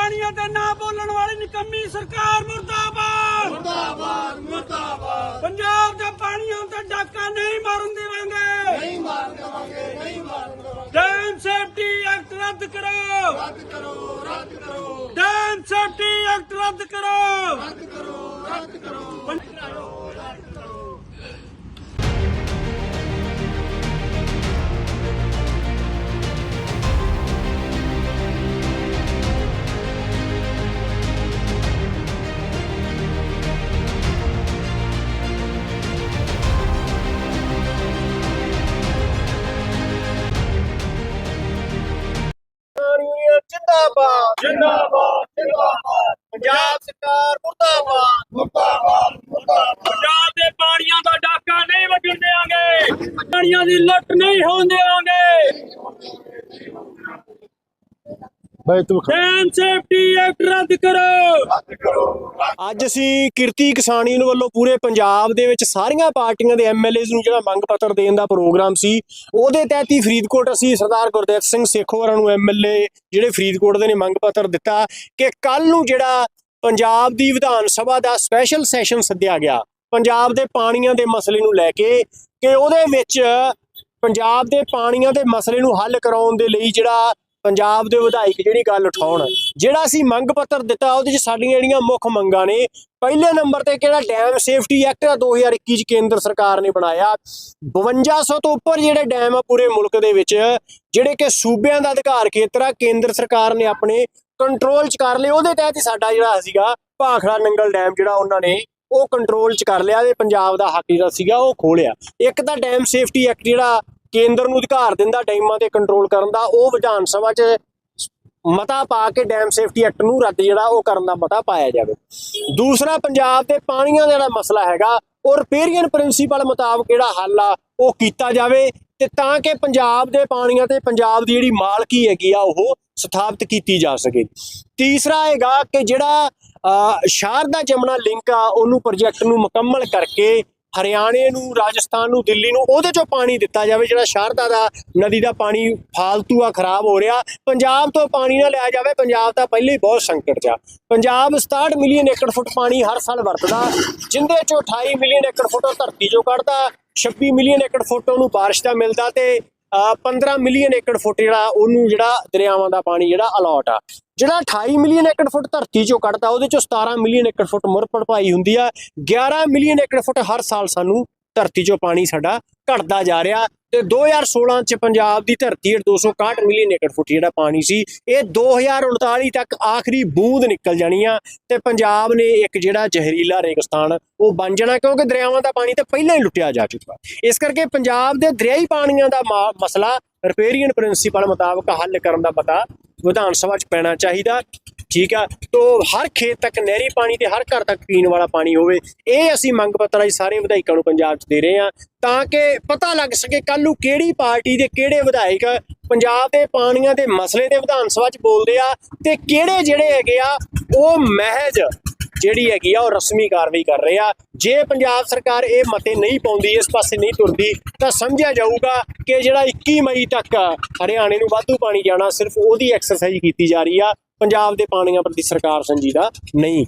ਪਾਣੀਆਂ ਤੇ ਨਾ ਬੋਲਣ ਵਾਲੀ ਨਿਕੰਮੀ ਸਰਕਾਰ ਮੁਰਦਾਬਾਦ। ਮੁਰਦਾਬਾਦ ਮੁਰਦਾਬਾਦ। ਪੰਜਾਬ ਦੇ ਪਾਣੀਆਂ ਤੇ ਡਾਕਾ ਨਹੀਂ ਮਾਰਨ ਦੇਵਾਂਗੇ। ਨਹੀਂ ਮਾਰਨ ਦੇਵਾਂਗੇ ਨਹੀਂ ਮਾਰਨ ਦੇਵਾਂਗੇ। ਡੈਮ ਸੇਫਟੀ ਐਕਟ ਰੱਦ ਕਰੋ। ਰੱਦ ਕਰੋ ਰੱਦ ਕਰੋ। ਡੈਮ ਸੇਫਟੀ ਐਕਟ ਰੱਦ ਕਰੋ। ਰੱਦ ਕਰੋ ਰੱਦ ਕਰੋ। ਯੂਨੀਅਨ ਜਿੰਦਾਬਾਦ। ਜਿੰਦਾਬਾਦ ਜਿੰਦਾਬਾਦ। ਪੰਜਾਬ ਸਰਕਾਰ ਮੁਰਦਾਬਾਦ। ਮੁਰਦਾਬਾਦ ਮੁਰਦਾਬਾਦ। ਪੰਜਾਬ ਦੇ ਪਾਣੀਆਂ ਦਾ ਡਾਕਾ ਨਹੀਂ ਵੱਢਣ ਦੇਵਾਂਗੇ ਪਾਣੀਆਂ ਦੀ ਲੁੱਟ ਨਹੀਂ ਹੋਣ ਦੇਵਾਂਗੇ ਭਾਈ ਤੂੰ ਡੈਮ ਸੇਫਟੀ ਐਕਟ ਰੱਦ ਕਰੋ ਰੱਦ ਕਰੋ। ਰੱਦ ਅੱਜ ਅਸੀਂ ਕਿਰਤੀ ਕਿਸਾਨ ਯੂਨੀਅਨ ਵੱਲੋਂ ਪੂਰੇ ਪੰਜਾਬ ਦੇ ਵਿੱਚ ਸਾਰੀਆਂ ਪਾਰਟੀਆਂ ਦੇ ਐਮਐਲਏਜ਼ ਨੂੰ ਜਿਹੜਾ ਮੰਗ ਪੱਤਰ ਦੇਣ ਦਾ ਪ੍ਰੋਗਰਾਮ ਸੀ ਉਹਦੇ ਤਹਿਤ ਹੀ ਫਰੀਦਕੋਟ ਅਸੀਂ ਸਰਦਾਰ ਗੁਰਦੇਵ ਸਿੰਘ ਸੇਖੋ ਹੋਰਾਂ ਨੂੰ ਐਮਐਲਏ ਜਿਹੜੇ ਫਰੀਦਕੋਟ ਦੇ ਨੇ ਮੰਗ ਪੱਤਰ ਦਿੱਤਾ ਕਿ ਕੱਲ ਨੂੰ ਜਿਹੜਾ ਪੰਜਾਬ ਦੀ ਵਿਧਾਨ ਸਭਾ ਦਾ ਸਪੈਸ਼ਲ ਸੈਸ਼ਨ ਸੱਦਿਆ ਗਿਆ ਪੰਜਾਬ ਦੇ ਪਾਣੀਆਂ ਦੇ ਮਸਲੇ ਨੂੰ ਲੈ ਕੇ ਕਿ ਉਹਦੇ ਵਿੱਚ ਪੰਜਾਬ ਦੇ ਪਾਣੀਆਂ ਦੇ ਮਸਲੇ ਨੂੰ ਹੱਲ ਕਰਾਉਣ ਦੇ ਲਈ ਜਿਹੜਾ ਪੰਜਾਬ ਦੇ ਵਿਧਾਇਕ ਜਿਹੜੀ ਗੱਲ ਉਠਾਉਣ। ਜਿਹੜਾ ਅਸੀਂ ਮੰਗ ਪੱਤਰ ਦਿੱਤਾ, ਉਹਦੇ 'ਚ ਸਾਡੀਆਂ ਜਿਹੜੀਆਂ ਮੁੱਖ ਮੰਗਾਂ ਨੇ, ਪਹਿਲੇ ਨੰਬਰ ਤੇ ਕਿਹੜਾ ਡੈਮ ਸੇਫਟੀ ਐਕਟ ਆ 2021 ਚ ਕੇਂਦਰ ਸਰਕਾਰ ਨੇ ਬਣਾਇਆ। 5200 ਤੋਂ ਉੱਪਰ ਜਿਹੜੇ ਡੈਮ ਆ ਪੂਰੇ ਮੁਲਕ ਦੇ ਵਿੱਚ, ਜਿਹੜੇ ਕਿ ਸੂਬਿਆਂ ਦਾ ਅਧਿਕਾਰ ਖੇਤਰ ਆ, ਕੇਂਦਰ ਸਰਕਾਰ ਨੇ ਆਪਣੇ ਕੰਟਰੋਲ ਚ ਕਰ ਲਏ। ਉਹਦੇ ਤਹਿਤ ਸਾਡਾ ਜਿਹੜਾ ਸੀਗਾ ਭਾਖੜਾ ਨੰਗਲ ਡੈਮ ਜਿਹੜਾ ਉਹਨਾਂ ਨੇ, ਉਹ ਕੰਟਰੋਲ ਚ ਕਰ ਲਿਆ ਤੇ ਪੰਜਾਬ ਦਾ ਹੱਕ ਜਿਹੜਾ ਸੀਗਾ ਉਹ ਖੋਲਿਆ ਇੱਕ ਤਾਂ ਡੈਮ ਸੇਫਟੀ ਐਕਟ ਜਿਹੜਾ ਕੇਂਦਰ ਨੂੰ ਅਧਿਕਾਰ ਦਿੰਦਾ ਡੈਮਾਂ ਤੇ ਕੰਟਰੋਲ ਕਰਨ ਦਾ ਉਹ ਵਿਧਾਨ ਸਭਾ 'ਚ ਮਤਾ ਪਾ ਕੇ ਡੈਮ ਸੇਫਟੀ ਐਕਟ ਨੂੰ ਰੱਦ ਜਿਹੜਾ ਉਹ ਕਰਨ ਦਾ ਮਤਾ ਪਾਇਆ ਜਾਵੇ। ਦੂਸਰਾ ਪੰਜਾਬ ਦੇ ਪਾਣੀਆਂ ਦਾ ਜਿਹੜਾ ਮਸਲਾ ਹੈਗਾ ਉਹ ਰਿਪੇਰੀਅਨ ਪ੍ਰਿੰਸੀਪਲ ਮੁਤਾਬਕ ਜਿਹੜਾ ਹੱਲ ਆ ਉਹ ਕੀਤਾ ਜਾਵੇ ਤੇ ਤਾਂ ਕਿ ਪੰਜਾਬ ਦੇ ਪਾਣੀਆਂ ਤੇ ਪੰਜਾਬ ਦੀ ਜਿਹੜੀ ਮਾਲਕੀ ਹੈਗੀ ਆ ਉਹ ਸਥਾਪਿਤ ਕੀਤੀ ਜਾ ਸਕੇ। ਤੀਸਰਾ ਹੈਗਾ ਕਿ ਜਿਹੜਾ ਅ, ਸ਼ਾਰਦਾ ਜਮਨਾ ਲਿੰਕ ਆ ਉਹਨੂੰ ਪ੍ਰੋਜੈਕਟ ਨੂੰ ਮੁਕੰਮਲ ਕਰਕੇ ਹਰਿਆਣੇ ਨੂੰ, ਰਾਜਸਥਾਨ ਨੂੰ, ਦਿੱਲੀ ਨੂੰ ਉਹਦੇ ਚੋਂ ਪਾਣੀ ਦਿੱਤਾ ਜਾਵੇ, ਜਿਹੜਾ ਸ਼ਾਰਦਾ ਦਾ ਨਦੀ ਦਾ ਪਾਣੀ ਫਾਲਤੂ ਆ, ਖਰਾਬ ਹੋ ਰਿਹਾ। ਪੰਜਾਬ ਤੋਂ ਪਾਣੀ ਨਾ ਲਿਆ ਜਾਵੇ, ਪੰਜਾਬ ਤਾਂ ਪਹਿਲੇ ਹੀ ਬਹੁਤ ਸੰਕਟ 'ਚ ਆ। ਪੰਜਾਬ 67 ਮਿਲੀਅਨ ਏਕੜ ਫੁੱਟ ਪਾਣੀ ਹਰ ਸਾਲ ਵਰਤਦਾ, ਜਿੰਦੇ ਚੋਂ 28 ਮਿਲੀਅਨ ਏਕੜ ਫੁੱਟ ਉਹ ਧਰਤੀ ਚੋਂ ਕੱਢਦਾ 26 ਮਿਲੀਅਨ ਏਕੜ ਫੁੱਟ ਉਹਨੂੰ ਬਾਰਿਸ਼ ਦਾ ਮਿਲਦਾ ਤੇ 15 ਮਿਲੀਅਨ ਏਕੜ ਫੁੱਟ ਜਿਹੜਾ ਉਹਨੂੰ ਜਿਹੜਾ ਦਰਿਆਵਾਂ ਦਾ ਪਾਣੀ ਜਿਹੜਾ ਅਲਾਟ ਆ। ਜਿਹੜਾ 28 ਮਿਲੀਅਨ ਏਕੜ ਫੁੱਟ ਧਰਤੀ ਚੋਂ ਕੱਢਦਾ, ਉਹਦੇ ਚੋਂ 17 ਮਿਲੀਅਨ ਏਕੜ ਫੁੱਟ ਮੁੜ ਭਰਪਾਈ ਹੁੰਦੀ ਆ। 11 ਮਿਲੀਅਨ ਏਕੜ ਫੁੱਟ ਹਰ ਸਾਲ ਸਾਨੂੰ ਧਰਤੀ ਚੋਂ ਪਾਣੀ ਸਾਡਾ ਘਟਦਾ ਜਾ ਰਿਹਾ। ਤੇ 2016 ਚ ਪੰਜਾਬ ਦੀ ਧਰਤੀ ਹੇਠ 261 ਮਿਲੀਅਨ ਏਕੜ ਫੁੱਟ ਜਿਹੜਾ ਪਾਣੀ ਸੀ, ਇਹ 2039 ਤੱਕ ਆਖਰੀ ਬੂੰਦ ਨਿਕਲ ਜਾਣੀ ਆ ਤੇ ਪੰਜਾਬ ਨੇ ਇੱਕ ਜਿਹੜਾ ਜ਼ਹਿਰੀਲਾ ਰੇਗਿਸਤਾਨ, ਉਹ ਬਣ ਜਾਣਾ ਕਿਉਂਕਿ ਦਰਿਆਵਾਂ ਦਾ ਪਾਣੀ ਤਾਂ ਪਹਿਲਾਂ ਹੀ ਲੁੱਟਿਆ ਜਾ ਚੁੱਕਾ। ਇਸ ਕਰਕੇ ਪੰਜਾਬ ਦੇ ਦਰਿਆਈ ਪਾਣੀਆਂ ਦਾ ਮਾ- ਮਸਲਾ ਰਿਪੇਰੀਅਨ ਪ੍ਰਿੰਸੀਪਲ ਮੁਤਾਬਕ ਹੱਲ ਕਰਨ ਦਾ ਪਤਾ ਵਿਧਾਨ ਸਭਾ 'ਚ ਪੈਣਾ ਚਾਹੀਦਾ। ਠੀਕ ਆ? ਤੋ ਹਰ ਖੇਤ ਤੱਕ, ਨਹਿਰੀ ਪਾਣੀ ਤੇ ਹਰ ਘਰ ਤੱਕ ਪੀਣ ਵਾਲਾ ਪਾਣੀ ਹੋਵੇ, ਇਹ ਅਸੀਂ ਮੰਗ ਪੱਤਰ ਅੱਜ ਸਾਰੇ ਵਿਧਾਇਕਾਂ ਨੂੰ ਪੰਜਾਬ 'ਚ ਦੇ ਰਹੇ ਹਾਂ। ਤਾਂ ਕਿ ਪਤਾ ਲੱਗ ਸਕੇ ਕੱਲ ਨੂੰ ਕਿਹੜੀ ਪਾਰਟੀ ਦੇ ਕਿਹੜੇ ਵਿਧਾਇਕ ਪੰਜਾਬ ਦੇ ਪਾਣੀਆਂ ਦੇ ਮਸਲੇ ਦੇ ਵਿਧਾਨ ਸਭਾ 'ਚ ਬੋਲਦੇ ਆ ਤੇ ਕਿਹੜੇ ਜਿਹੜੇ ਹੈਗੇ ਆ, ਉਹ ਮਹਿਜ ਜਿਹੜੀ ਹੈਗੀ ਆ, ਉਹ ਰਸਮੀ ਕਾਰਵਾਈ ਕਰ ਰਹੇ ਆ। ਜੇ ਪੰਜਾਬ ਸਰਕਾਰ ਇਹ ਮਤੇ ਨਹੀਂ ਪਾਉਂਦੀ, ਇਸ ਪਾਸੇ ਨਹੀਂ ਤੁਰਦੀ, ਤਾਂ ਸਮਝਿਆ ਜਾਊਗਾ ਕਿ ਜਿਹੜਾ 21 ਮਈ ਤੱਕ ਹਰਿਆਣੇ ਨੂੰ ਵਾਧੂ ਪਾਣੀ ਜਾਣਾ, ਸਿਰਫ ਉਹਦੀ ਐਕਸਰਸਾਈਜ਼ ਕੀਤੀ ਜਾ ਰਹੀ ਆ। ਪੰਜਾਬ ਦੇ ਪਾਣੀਆਂ ਪ੍ਰਤੀ ਸਰਕਾਰ ਸੰਜੀਦਾ ਨਹੀਂ।